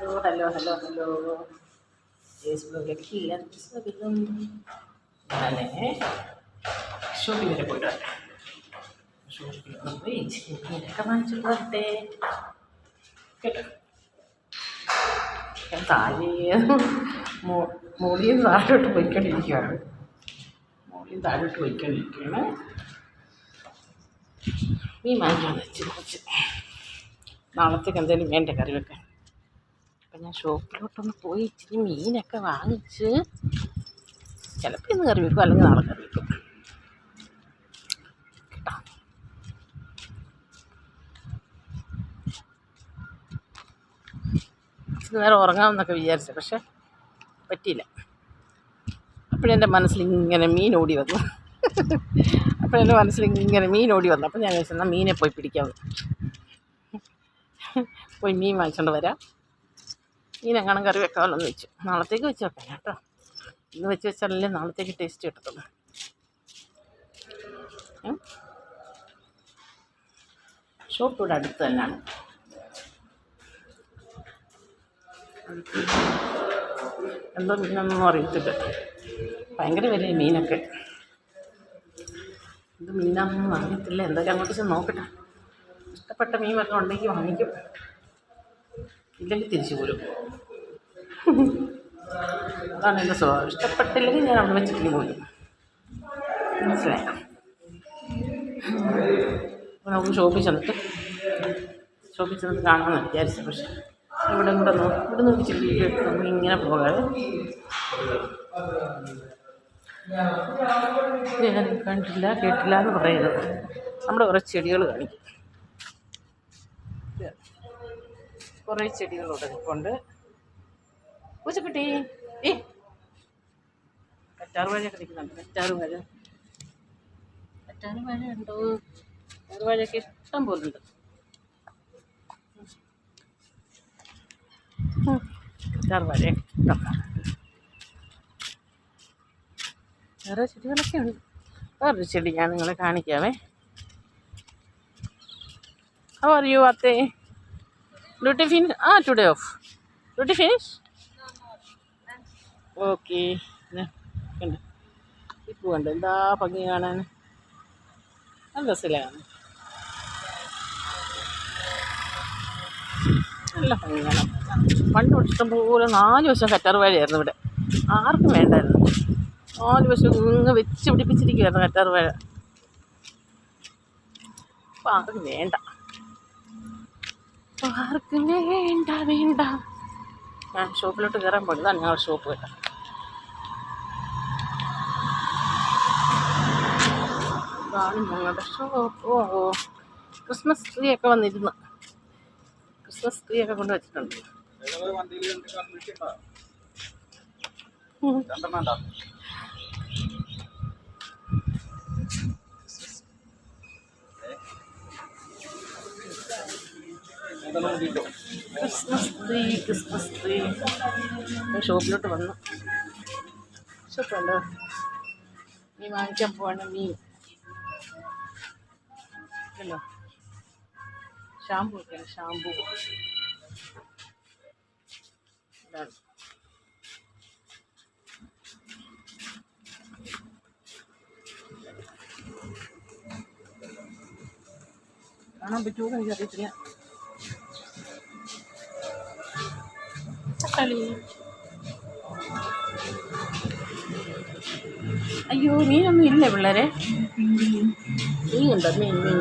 Hello hello hello hello. ഫേസ്ബുക്കിലേക്ക് സ്വാഗതം ഞാനേ shopping വരെ പോയിട്ട് വരാം ഷോപ്പിംഗ് പോയി ചിക്കനൊക്കെ വാങ്ങിച്ചിട്ട് വരട്ടെ. കേട്ടോ? ഞാൻ താഴെ നിന്ന് താഴോട്ട് പോയിക്കൊണ്ടിരിക്കുകയാണ്. മോളിയും താഴോട്ട് പോയിക്കൊണ്ടിരിക്കുകയാണ്. മീൻ വാങ്ങിക്കാന്ന് വെച്ച് കുറച്ച്. നാളത്തേക്ക് എന്തെങ്കിലും വേണ്ട കറി വെക്കാൻ അപ്പം ഞാൻ ഷോപ്പിലോട്ടൊന്ന് പോയി ഇച്ചിരി മീനൊക്കെ വാങ്ങിച്ച് ചിലപ്പോൾ ഇന്ന് കറി വെക്കും അല്ലെങ്കിൽ നാളെ കറി വെക്കും. ഇച്ചിരി നേരം ഉറങ്ങാമെന്നൊക്കെ വിചാരിച്ചു പക്ഷെ പറ്റിയില്ല. അപ്പോഴെന്റെ മനസ്സിൽ ഇങ്ങനെ മീൻ ഓടി വന്നു. അപ്പോഴെന്റെ മനസ്സിൽ ഇങ്ങനെ മീൻ ഓടി വന്നു. അപ്പോൾ ഞാൻ ചോദിച്ചെന്നാൽ മീനെ പോയി പിടിക്കാമെന്ന്. പോയി മീൻ വാങ്ങിച്ചുകൊണ്ട് വരാം. എങ്ങനെ കറി വെക്കാമല്ലോ എന്ന് വെച്ചു നാളത്തേക്ക് വെച്ച് വെക്കാം കേട്ടോ. ഇന്ന് വെച്ച് വെച്ചാലല്ലേ നാളത്തേക്ക് ടേസ്റ്റ് കിട്ടത്തുള്ളൂ. ഷോപ്പ് ഇവിടെ അടുത്ത് തന്നെയാണ്. എന്തോ മീനൊന്നും അറിയത്തില്ല. ഭയങ്കര വില മീനൊക്കെ. എന്ത് മീനാണെന്നൊന്നും അറിയത്തില്ല. എന്തായാലും അങ്ങോട്ട് ചെന്ന് നോക്കട്ടെ. ഇഷ്ടപ്പെട്ട മീൻ വല്ലതും ഉണ്ടെങ്കിൽ വാങ്ങിക്കും. ഇല്ലെങ്കിൽ തിരിച്ചു പോരും. അതാണ് എന്റെ സ്വഭാവം. ഇഷ്ടപ്പെട്ടില്ലെങ്കിൽ ഞാൻ അവിടെ വെച്ചിട്ട് പോരും. മനസ്സിലായോ? നമുക്ക് ഷോപ്പിൽ ചെന്നിട്ട് ഷോപ്പിൽ ചെന്നിട്ട് കാണാമെന്ന് വിചാരിച്ചു. പക്ഷേ ഇവിടെ കൂടെ നോക്കി ഇവിടെ നോക്കി എടുത്ത് നമുക്ക് ഇങ്ങനെ പോകാതെ ഞാൻ കണ്ടില്ല കേട്ടില്ല എന്ന് പറയുന്നത്. നമ്മുടെ കുറേ ചെടികൾ കാണിക്കും. കുറേ ചെടികൾ നിൽപ്പുണ്ട് പൂച്ചക്കുട്ടി ഏ കറ്റാർ വാഴയൊക്കെ നിൽക്കുന്നുണ്ട്. കറ്റാറ് വാഴ. കറ്റാറ് വാഴ ഉണ്ടോ? കറ്റാറ് വാഴയൊക്കെ ഇഷ്ടം പോലെ ഉണ്ട്. കറ്റാറ് വാഴ ഇഷ്ടം. വേറെ ചെടികളൊക്കെ ഉണ്ട്. വേറൊരു ചെടി ഞാൻ നിങ്ങളെ ആർ യു അത്തേ? ഡ്യൂട്ടി ഫിനിഷ് ആ today off duty finish okay ഉണ്ട് ഈ കണ്ട്? എന്താ ഭംഗി കാണാൻ? നല്ല രസമില്ല? കാണാൻ നല്ല ഭംഗി കാണാൻ. പണ്ട് ഇഷ്ടംപോലെ നാല് വശം കറ്റാർ വാഴയായിരുന്നു ഇവിടെ. ആർക്കും വേണ്ടായിരുന്നു. നാല് വശം ഇങ്ങ് വെച്ച് പിടിപ്പിച്ചിരിക്കുകയായിരുന്നു കറ്റാർ വാഴ. അപ്പം ആർക്കും വേണ്ട. ആർക്കും വേണ്ട വേണ്ട. ഞാൻ ഷോപ്പിലോട്ട് കയറാൻ ഇതാണ് ഞങ്ങളുടെ ഷോപ്പ് കേട്ടോ. ഇതാണ് ഞങ്ങളുടെ ഷോപ്പ്. ഓ ക്രിസ്മസ് ട്രീ ഒക്കെ വന്നിരുന്നു. ക്രിസ്മസ് ട്രീ ഒക്കെ കൊണ്ട് വെച്ചിട്ടുണ്ട്. Christmas tree Christmas tree. ഷോപ്പിലോട്ട് വന്നു. ഷോപ്പുണ്ടോ നീ വാങ്ങിക്കാൻ പോവാണ് മീൻ. അല്ലോ ഷാമ്പു ഒക്കെയാണ് ഷാമ്പു ഇതാണ്. കാണാൻ പറ്റുമോ എന്ന് എനിക്കറിയത്തില്ല. അയ്യോ മീനൊന്നും ഇല്ല പിള്ളേരെ? മീൻ ഉണ്ടോ മീൻ മീൻ.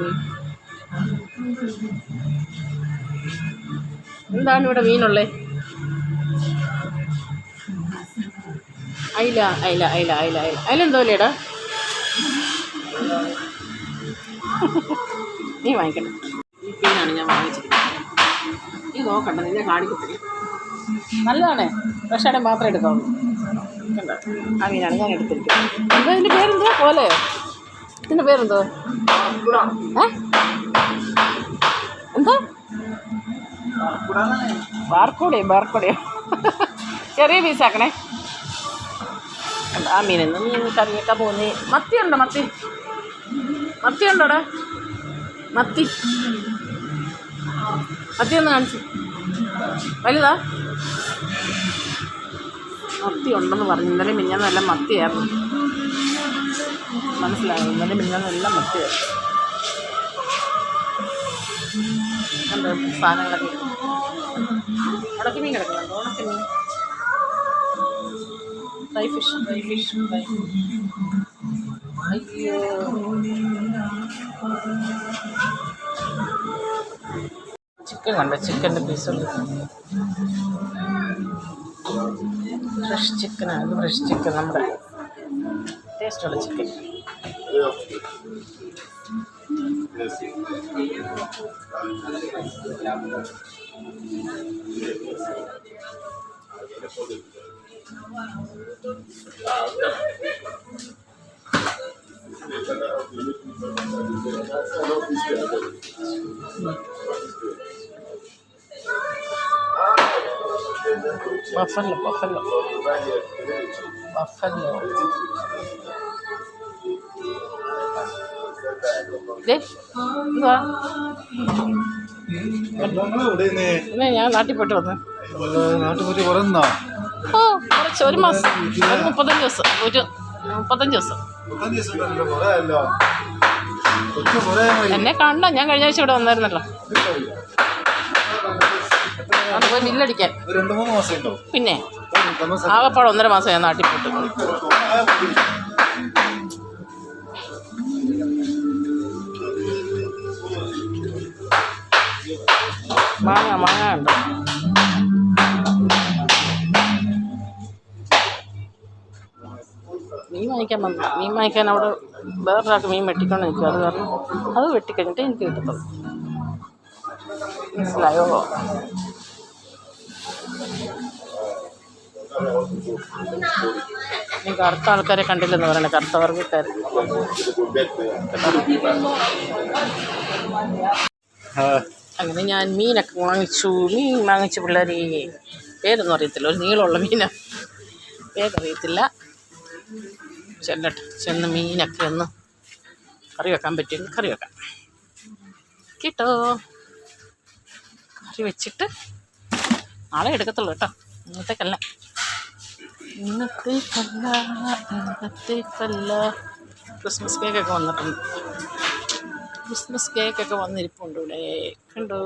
എന്താണ് ഇവിടെ മീനുള്ളത് അയില അയില അയില അയില അയില. അയില എന്തോ നീ വാങ്ങിക്കണം ഈ മീനാണ് ഞാൻ വാങ്ങിച്ചിരിക്കുന്നത്. നീ നോക്കണ്ട നിന്നെ കാണിക്കത്തില്ല. നല്ലതാണ്. ഫ്രഷായിട്ട് മാത്രമേ എടുക്കാവുള്ളൂ. കണ്ടോ? ആ മീനാണ് ഞാൻ എടുത്തിരിക്കുന്നത്. എന്താ ഇതിന്റെ പേരെന്തോ പോലെ. ഇതിന്റെ പേരെന്തോ ഏ? എന്താ? ബാർക്കോടിയോ ബാർക്കോടിയോ ചെറിയ പീസാക്കണേ ആ മീനെന്ന് മീൻ കറിയൊക്കെ വെക്കാൻ പോകുന്നേ. മത്തി ഉണ്ടോ മത്തി? മത്തി ഉണ്ടോടാ? മത്തി. മത്തി ഒന്ന് കാണിച്ചു. വലുതാ? മത്തി ഉണ്ടെന്ന് പറഞ്ഞു. ഇന്നലെ മിഞ്ഞാന്ന് നല്ല മത്തിയായിരുന്നു. മനസ്സിലായി? ഇന്നലെ മിഞ്ഞാന്ന് നല്ല മത്തിയായിരുന്നു. കണ്ടോ സാധനങ്ങളൊക്കെ? ഉണക്കി മീൻ കിടക്കുന്നുണ്ട്? ഉണക്കി മീൻ? Dry fish dry fish dry അയ്യോ. ചിക്കൻ കണ്ടോ? ചിക്കന്റെ പീസുകൾ ഫ്രഷ് ചിക്കനാണ് ഇത് ഫ്രഷ് ചിക്കൻ നമ്മുടെ ടേസ്റ്റുള്ള ചിക്കൻ Buffalo buffalo buffalo ഞാൻ നാട്ടിൽ പോയിട്ട് വന്നു നാട്ടിൽ പോയിട്ട് കുറേ നിന്നോ ഓ കുറച്ച് ഒരു മാസം ഒരു മുപ്പത്തഞ്ച് ദിവസം ഒരു മുപ്പത്തഞ്ച് ദിവസം. എന്നെ കണ്ട ഞാൻ കഴിഞ്ഞ ആഴ്ച ഇവിടെ വന്നായിരുന്നല്ലോ. അവിടെ പോയി ബില്ലടിക്കാൻ പിന്നെ ആകപ്പാടെ ഒന്നര മാസം ഞാൻ നാട്ടിൽ പോട്ട് മാങ്ങ മാങ്ങ ഉണ്ട്? മീൻ വാങ്ങിക്കാൻ വന്നു മീൻ വാങ്ങിക്കാൻ അവിടെ വേറൊരാൾക്ക് മീൻ വെട്ടിക്കൊണ്ട് നിൽക്കും അത് കാരണം അത് വെട്ടിക്കഴിഞ്ഞിട്ട് എനിക്ക് കിട്ടത്തുള്ളൂ. മനസ്സിലായോ? കറുത്ത ആൾക്കാരെ കണ്ടില്ലെന്ന് പറയണേ കറുത്ത വർഗക്കാർ അങ്ങനെ ഞാൻ മീനൊക്കെ വാങ്ങിച്ചു. മീൻ വാങ്ങിച്ച പിള്ളേർ ഈ പേരൊന്നും അറിയത്തില്ല. ഒരു നീളമുള്ള മീനാ. പേരറിയത്തില്ല ചെല്ലട്ടെ. ചെന്ന് മീനൊക്കെ ഒന്ന് കറി വെക്കാൻ പറ്റുമെങ്കിൽ കറി വെക്കാം. കേട്ടോ? കറി വെച്ചിട്ട് നാളെ എടുക്കത്തുള്ളൂ കേട്ടോ. ഇന്നത്തേക്കല്ല. ഇന്നത്തേക്കല്ല ഇന്നത്തേക്കല്ല. ക്രിസ്മസ് കേക്കൊക്കെ വന്നിട്ടുണ്ട്. ക്രിസ്മസ് കേക്കൊക്കെ വന്നിരിപ്പുണ്ട് ഇവിടെ. കണ്ടോ?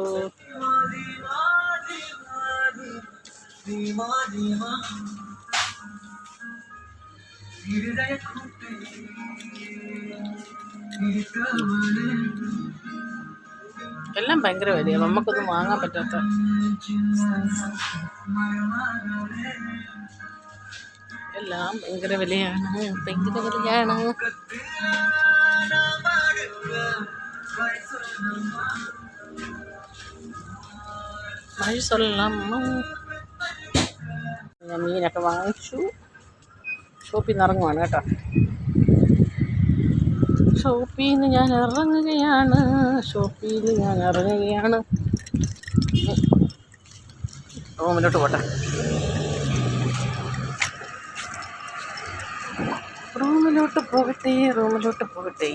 എല്ലാം ഭയങ്കര വിലയാണ് നമുക്കൊന്നും വാങ്ങാൻ പറ്റാത്ത എല്ലാം ഭയങ്കര വിലയാണ്. ഭയങ്കര വിലയാണ്. ഞാൻ മീനൊക്കെ വാങ്ങിച്ചു. ഷോപ്പിൽ നിന്ന് ഇറങ്ങുവാണ് കേട്ടോ. ഷോപ്പിൽ നിന്ന് ഞാൻ ഇറങ്ങുകയാണ് ഷോപ്പിൽ ഞാൻ ഇറങ്ങുകയാണ് റൂമിലോട്ട് പോട്ടെ. റൂമിലോട്ട് പോകട്ടെ റൂമിലോട്ട് പോകട്ടെ.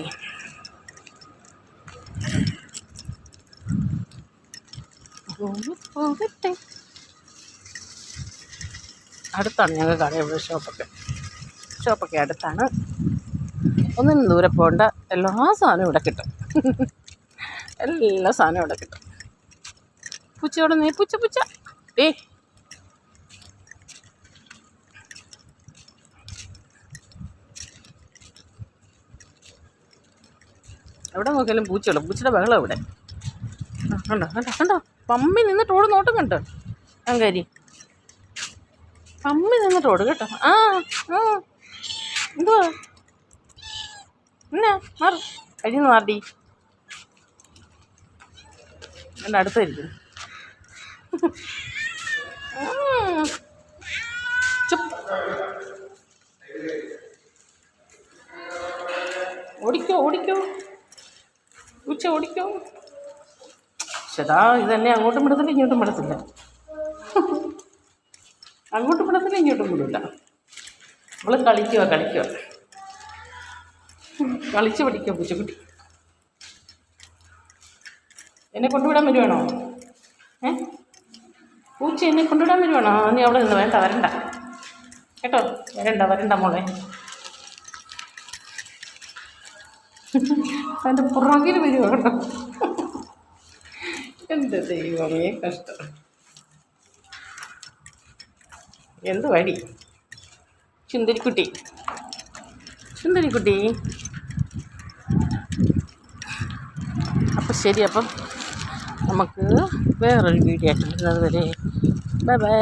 റൂമിൽ പോകട്ടെ. അടുത്താണ് ഞങ്ങൾ കടയുള്ള ഷോപ്പൊക്കെ. ഷോപ്പൊക്കെ അടുത്താണ്. ഒന്നിനും ദൂരെ പോകണ്ട. എല്ലാ സാധനവും ഇവിടെ കിട്ടും. എല്ലാ സാധനവും ഇവിടെ കിട്ടും. പുച്ചയോടെ നീ പുച്ച പുച്ച. ഏ എവിടെ നോക്കിയാലും പൂച്ചയുള്ളൂ. പൂച്ചയുടെ ബഹളം ഇവിടെ കണ്ടോ കണ്ടോ കണ്ടോ? പമ്മി നിന്നിട്ട് ഓട് നോട്ടം കണ്ടോ? അങ്കാരി പമ്മി നിന്നിട്ട് ഓട് കേട്ടോ. ആ ആ. എന്തുവാ? എന്നാ മാറും. കഴിഞ്ഞു മാറി എന്റെ അടുത്തായിരിക്കും ഓടിക്കോ ഓടിക്കോ. ഉച്ച ഓടിക്കോ. പക്ഷേതാ ഇതന്നെ അങ്ങോട്ടും വിടത്തില്ല ഇങ്ങോട്ടും വിടത്തില്ല. അങ്ങോട്ടും വിടത്തില്ല ഇങ്ങോട്ടും വിടില്ല നമ്മൾ കളിക്കുക കളിക്കുക കളിച്ച് പഠിക്കും പൂച്ചക്കുട്ടി. എന്നെ കൊണ്ടുവിടാൻ വരുവാണോ? ഏ? പൂച്ച എന്നെ കൊണ്ടുവിടാൻ വരുവാണോ? നീ അവിടെ നിന്ന് വേണ്ട വരണ്ട. കേട്ടോ? വരണ്ട വരണ്ട മോളെ. അതിന്റെ പുറകിൽ വരുവാ കേട്ടോ എന്റെ ദൈവമേ കഷ്ടം. എന്ത് വടി ചുന്തിരിക്കുട്ടി. ചുന്ദരിക്കുട്ടി ശരി അപ്പം നമുക്ക് വേറൊരു വീഡിയോ ആയിട്ട് വരുന്നത് വരെ. Bye bye